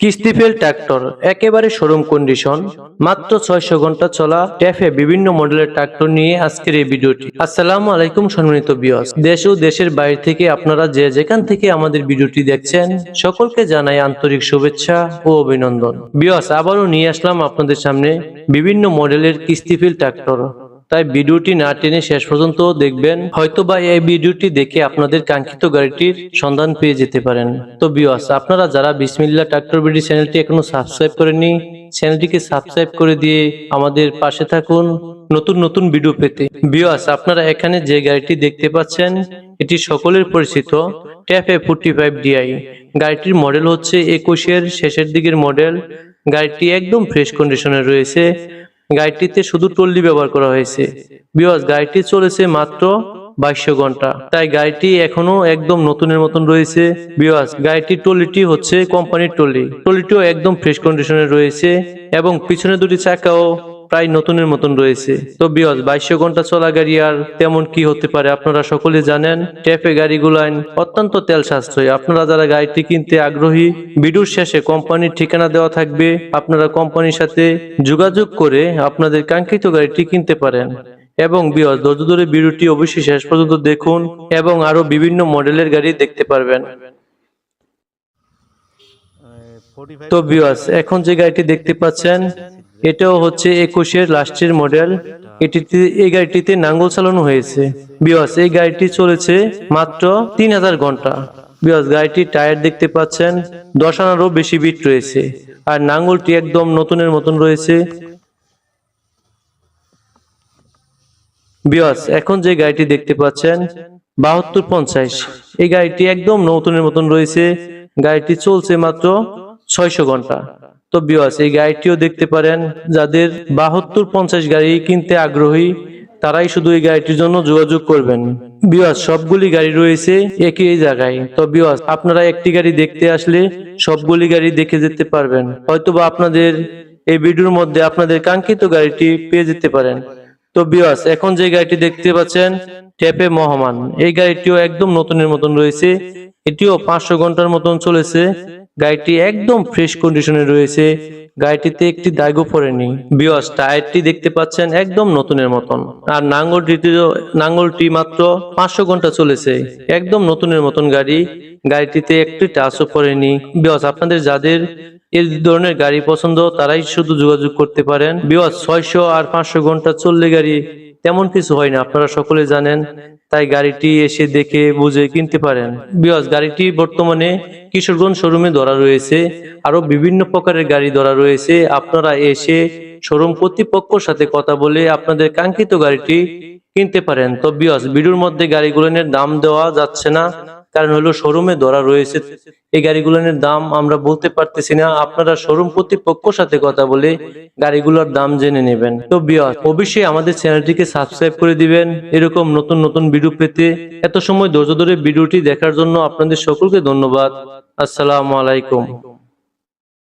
কিস্তিফেল tractor, একেবারে showroom condition মাত্র ছয়শো ঘণ্টা চলা, ট্যাফে বিভিন্ন মডেলের ট্রাক্টর নিয়ে আজকের এই ভিডিওটি। আসসালামু আলাইকুম, সম্মানিত বিয়স দেশ ও দেশের বাইরে থেকে আপনারা যে যেখান থেকে আমাদের ভিডিওটি দেখছেন, সকলকে জানাই আন্তরিক শুভেচ্ছা ও অভিনন্দন। বিয়স আবারও নিয়ে আসলাম আপনাদের সামনে বিভিন্ন মডেলের কিস্তিফিল ট্রাক্টর। তাই ভিডিওটি না টেনে শেষ পর্যন্ত দেখবেন। হয়তো বা এই ভিডিওটি দেখে আপনাদের কাঙ্ক্ষিত গাড়িটির সন্ধান পেয়ে যেতে পারেন। তো বিওয়াস আপনারা যারা বিসমিল্লা ট্রাক্টর বিডি চ্যানেলটি এখনও সাবস্ক্রাইব করেনি চ্যানেলটিকে সাবস্ক্রাইব করে দিয়ে আমাদের পাশে থাকুন নতুন নতুন ভিডিও পেতে। বিওয়াস আপনারা এখানে যে গাড়িটি দেখতে পাচ্ছেন, এটি সকলের পরিচিত TAFE forty five DI. গাড়িটির মডেল হচ্ছে একুশের শেষের দিকের মডেল গাড়িটি একদম ফ্রেশ কন্ডিশনে রয়েছে। গাড়িটিতে শুধু টল্লি ব্যবহার করা হয়েছে। বিওয়াস গাড়িটি চলেছে মাত্র বাইশশো ঘণ্টা। তাই গাড়িটি এখনও একদম নতুনের মতন রয়েছে। বিওয়াস গাড়িটির টলিটি হচ্ছে কোম্পানির টলি টলিটিও একদম ফ্রেশ কন্ডিশনে রয়েছে এবং পিছনে দুটি চাকাও প্রায় নতুনের মতন রয়েছে। তো বিয়স বাইশশো ঘণ্টা চলা গাড়ি আর তেমন কি হতে পারে আপনারা সকলে জানেন ট্যাপে গাড়িগুলান অত্যন্ত তেল সাশ্রয়। আপনারা যারা গাড়িটি কিনতে আগ্রহী, ভিডিওর শেষে কোম্পানির ঠিকানা দেওয়া থাকবে। আপনারা কোম্পানির সাথে যোগাযোগ করে আপনাদের কাঙ্ক্ষিত গাড়িটি কিনতে পারেন। এবং বিয়স ধৈর্য ধরে ভিডিওটি অবশ্যই শেষ পর্যন্ত দেখুন এবং আরও বিভিন্ন মডেলের গাড়ি দেখতে পারবেন। তো বিওয়াস এখন যে গাড়িটি দেখতে পাচ্ছেন এটাও হচ্ছে একুশের লাস্টের মডেল। এটিতে, এই গাড়িটিতে নাঙ্গল চালানো হয়েছে। বিওয়াস এই গাড়িটি চলেছে মাত্র তিন হাজার ঘণ্টা। বিওয়াস গাড়িটির টায়ার দেখতে পাচ্ছেন দশ আনারও বেশি বিট রয়েছে। আর নাঙ্গলটি একদম নতুনের মতন রয়েছে। বিয়াস, এখন যে গাড়িটি দেখতে পাচ্ছেন, বাহাত্তর পঞ্চাশ। এই গাড়িটি একদম নতুনের মতন রয়েছে। গাড়িটি চলছে মাত্র ছয়শো ঘণ্টা। তো বিয়াস এই গাড়িটিও দেখতে পারেন, যাদের বাহাত্তর পঞ্চাশ গাড়ি কিনতে আগ্রহী, তারাই শুধু এই গাড়িটির জন্য যোগাযোগ করবেন। বিয়াস সবগুলি গাড়ি রয়েছে একই জায়গায়। তো বিয়াস আপনারা একটি গাড়ি দেখতে আসলে সবগুলি গাড়ি দেখে যেতে পারবেন। হয়তোবা আপনাদের এই ভিডিওর মধ্যে আপনাদের কাঙ্ক্ষিত গাড়িটি পেয়ে যেতে পারেন। তো বিয়াস এখন যে গাড়িটি দেখতে পাচ্ছেন ট্যাপে মহামান এই গাড়িটিও একদম নতুনের মতন রয়েছে। এটিও পাঁচশো ঘণ্টার মতন চলেছে। গাড়িটি একদম ফ্রেশ কন্ডিশনে রয়েছে। গাড়িটিতে একটি দাগও পড়েনি। বিয়স টায়ারটি দেখতে পাচ্ছেন একদম নতুনের মতন। আর নাঙ্গলটিতেও নাঙ্গলটি মাত্র পাঁচশো ঘণ্টা চলেছে। একদম নতুনের মতন গাড়ি। গাড়িটিতে একটি টাচও পড়েনি। বিয়স আপনাদের যাদের এই ধরনের গাড়ি পছন্দ, তারাই শুধু যোগাযোগ করতে পারেন। বিয়স ছয়শো আর পাঁচশো ঘণ্টা চললে গাড়ি তেমন কিছু হয় না। আপনারা সকলে জানেন তাই গাড়িটি এসে দেখে বুঝে কিনতে পারেন। বিয়স, গাড়িটি বর্তমানে কিশোরগঞ্জ শোরুমে ধরা রয়েছে। আরও বিভিন্ন প্রকারের গাড়ি ধরা রয়েছে। আপনারা এসে শোরুম কর্তৃপক্ষর সাথে কথা বলে আপনাদের কাঙ্ক্ষিত গাড়িটি কিনতে পারেন। তো বিয়স, ভিডিওর মধ্যে গাড়িগুলোর দাম দেওয়া যাচ্ছে না। কারণ হলো শোরুমে ধরা রয়েছে। এই গাড়িগুলোর দাম আমরা বলতে পারতেছি না। আপনারা শোরুম কর্তৃপক্ষের সাথে কথা বলে গাড়িগুলোর দাম জেনে নেবেন। তো বিয়াস অবশ্যই আমাদের চ্যানেলটিকে সাবস্ক্রাইব করে দিবেন। এরকম নতুন নতুন ভিডিও পেতে এত সময় ধৈর্য ধরে ভিডিওটি দেখার জন্য আপনাদের সকলকে ধন্যবাদ। আসসালামু আলাইকুম।